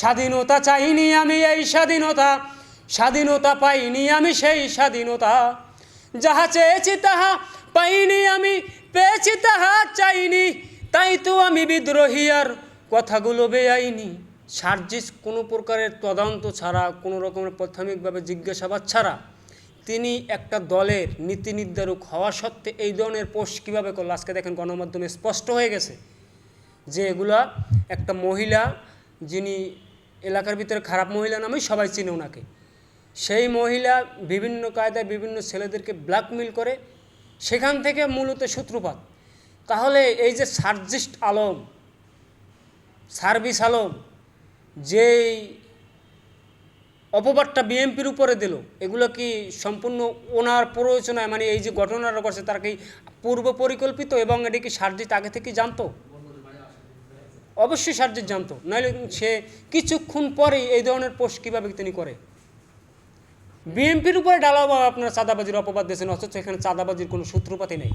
স্বাধীনতা চাইনি আমি এই স্বাধীনতা স্বাধীনতা পাইনি আমি সেই স্বাধীনতা। যাহা চেয়েছি তাহা পাইনি আমি, পেয়েছি তাহা চাইনি, তাই তো আমি বিদ্রোহী আর কথাগুলো বেআইনি। সার্জিস কোনো প্রকারের তদন্ত ছাড়া, কোনো রকমের প্রাথমিকভাবে জিজ্ঞাসাবাদ ছাড়া, তিনি একটা দলের নীতি নির্ধারক হওয়া সত্ত্বে এই ধরনের পোস্ট কীভাবে করল? আজকে দেখেন গণমাধ্যমে স্পষ্ট হয়ে গেছে যে এগুলা একটা মহিলা যিনি এলাকার ভিতরে খারাপ মহিলা নামেই সবাই চিনে ওনাকে। সেই মহিলা বিভিন্ন কায়দায় বিভিন্ন ছেলেদেরকে ব্ল্যাকমেল করে, সেখান থেকে মূলত সূত্রপাত। তাহলে এই যে সার্জিস্ট আলম সার্ভিস আলম, যেই অপবাদটা বিএমপির উপরে দিল, এগুলো কি সম্পূর্ণ ওনার প্ররোচনায় মানে এই যে ঘটনাটা করছে তার কি পূর্ব পরিকল্পিত এবং এটি কি সার্জিত আগে থেকে জানতো? অবশ্যই সার্জিত জানতো। নাহলে সে কিছুক্ষণ পরেই এই ধরনের পোস্ট কীভাবে তিনি করে? বিএনপির উপরে ডালা আপনার চাঁদাবাজির অপবাদ দিয়েছেন, অথচ এখানে চাঁদাবাজির কোনো সূত্রপাতি নেই।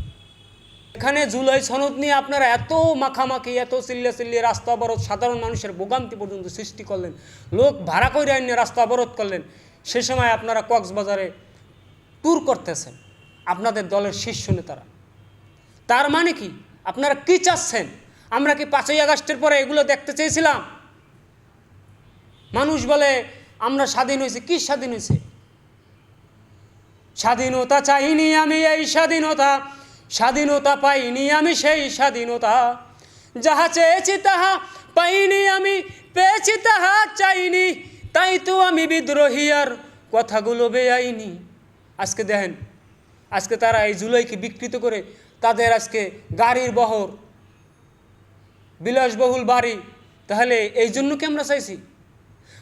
এখানে জুলাই সনদ নিয়ে আপনারা এত মাখামাখি, এত চিল্লা চিল্লিয়ে রাস্তা অবরোধ, সাধারণ মানুষের ভোগান্তি পর্যন্ত সৃষ্টি করলেন, লোক ভাড়া করে আইনে রাস্তা অবরোধ করলেন, সে সময় আপনারা কক্সবাজারে ট্যুর করতেছেন, আপনাদের দলের শীর্ষ নেতারা। তার মানে কি? আপনারা কী চাচ্ছেন? আমরা কি পাঁচই আগস্টের পরে এগুলো দেখতে চেয়েছিলাম? মানুষ বলে, আমরা স্বাধীন হয়েছি। কি স্বাধীন হয়েছে? স্বাধীনতা চাইনি আমি এই স্বাধীনতা স্বাধীনতা পাইনি আমি সেই স্বাধীনতা। যাহা চেয়েছি তাহা পাইনি আমি, পেয়েছি তাহা চাইনি, তাই তো আমি বিদ্রোহী আর কথাগুলো বেআইনি। আজকে দেখেন, আজকে তারা এই জুলাইকে বিকৃত করে তাদের আজকে গাড়ির বহর বিলাসবহুল বাড়ি, তাহলে এই জন্য কি আমরা চাইছি?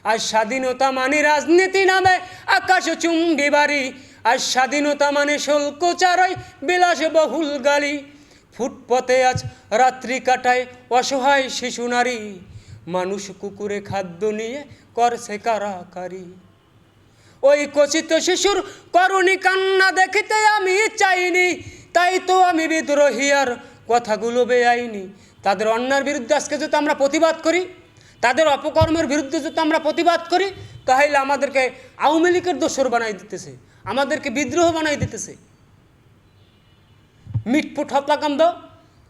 আর স্বাধীনতা মানে রাজনীতি নামে আকাশ চুম্বি বাড়ি আর স্বাধীনতা মানে শুল্ক চারই বিলাসবহুল গালি ফুটপথে আজ রাত্রি কাটায় অসহায় শিশু নারী, মানুষ কুকুরে খাদ্য নিয়ে করছে কারাকারি। ওই কচিত শিশুর করুণী কান্না দেখিতে আমি চাইনি, তাই তো আমি বিদ্রোহী আর কথাগুলো বেআইনি। তাদের অন্যার বিরুদ্ধে আজকে যদি আমরা প্রতিবাদ করি, তাদের অপকর্মের বিরুদ্ধে যদি আমরা প্রতিবাদ করি, তাহলে আমাদেরকে আওয়ামী লীগের দোসর বানাই দিতেছে, আমাদেরকে বিদ্রোহ বানাই দিতেছে। মিটপুট হত্যাকাণ্ড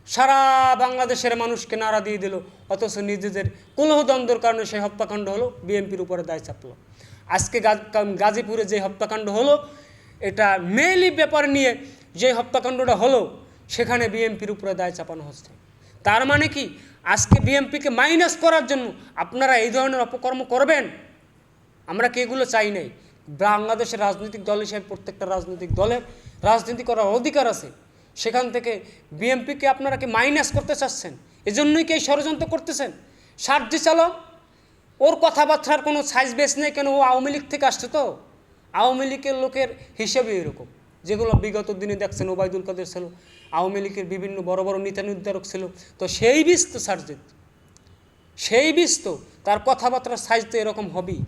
সারা বাংলাদেশের মানুষকে নাড়া দিয়ে দিল, অথচ নিজেদের কলহদ্বন্দ্বর কারণে সেই হত্যাকাণ্ড হলো, বিএনপির উপরে দায় চাপলো। আজকে গাজীপুরে যে হত্যাকাণ্ড হলো, এটা মেইলি ব্যাপার নিয়ে যে হত্যাকাণ্ডটা হলো সেখানে বিএনপির উপরে দায় চাপানো হচ্ছে। তার মানে কি? আজকে বিএনপিকে মাইনাস করার জন্য আপনারা এই ধরনের অপকর্ম করবেন? আমরা কি এগুলো চাই নাই? বাংলাদেশের রাজনৈতিক দল হিসেবে প্রত্যেকটা রাজনৈতিক দলের রাজনীতি করার অধিকার আছে। সেখান থেকে বিএনপিকে আপনারা কি মাইনাস করতে চাচ্ছেন? এজন্যই কি এই ষড়যন্ত্র করতেছেন? সার্জি চালক, ওর কথাবার্তার কোনো সাইজ বেস নেই কেন? ও আওয়ামী লীগ থেকে আসছে তো? আওয়ামী লীগের লোকের হিসেবে এরকম। যেগুলো বিগত দিনে দেখছেন ওবায়দুল কাদের ছিল, আওয়ামী লীগের বিভিন্ন বড় বড় নীতি নির্ধারক ছিল, তো সেই বীজ তো সার্জিত, সেই বীজ তো তার কথাবার্তার সাইজ তো এরকম হবেই।